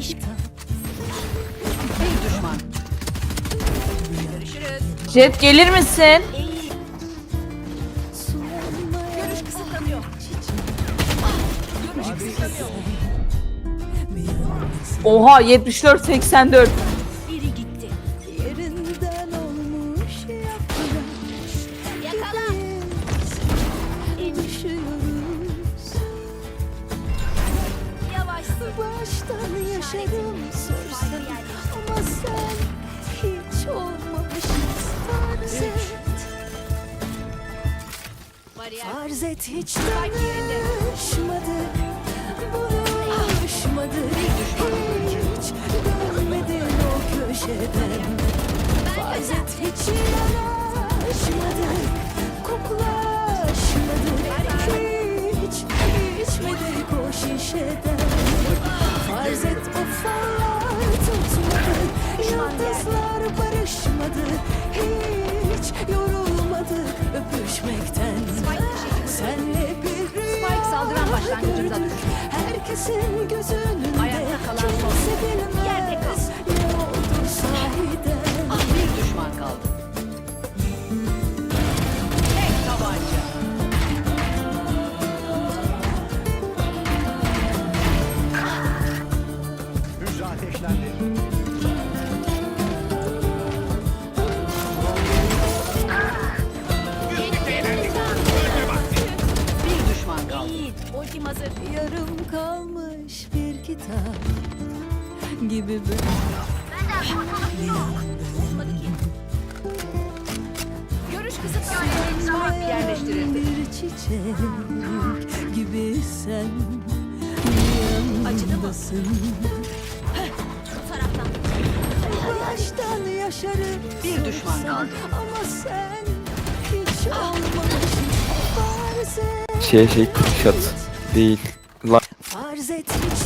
Bir. Jet gelir misin? Oha 74 84. Yaşadım sorsan Ama sen hiç et Bariyer. Farz et hiç tanışmadık Buluşmadık Hiç görmedin o köşeden. Farz et hiç başlangıcında düştü. Herkesin gözünde Ayakta kalan son. Ultim hazır. Yarım kalmış bir kitap Gibi ben Olmadı ki. Görüş kısıtlanıyor. Spike yerleştirildi. Bir çiçek gibi sen yanımdasın. Baştan yaşarım Bir düşman kaldı. Ama sen hiç olmamışsın Farz et Şey şey kırışat değil. Lan Farz et hiç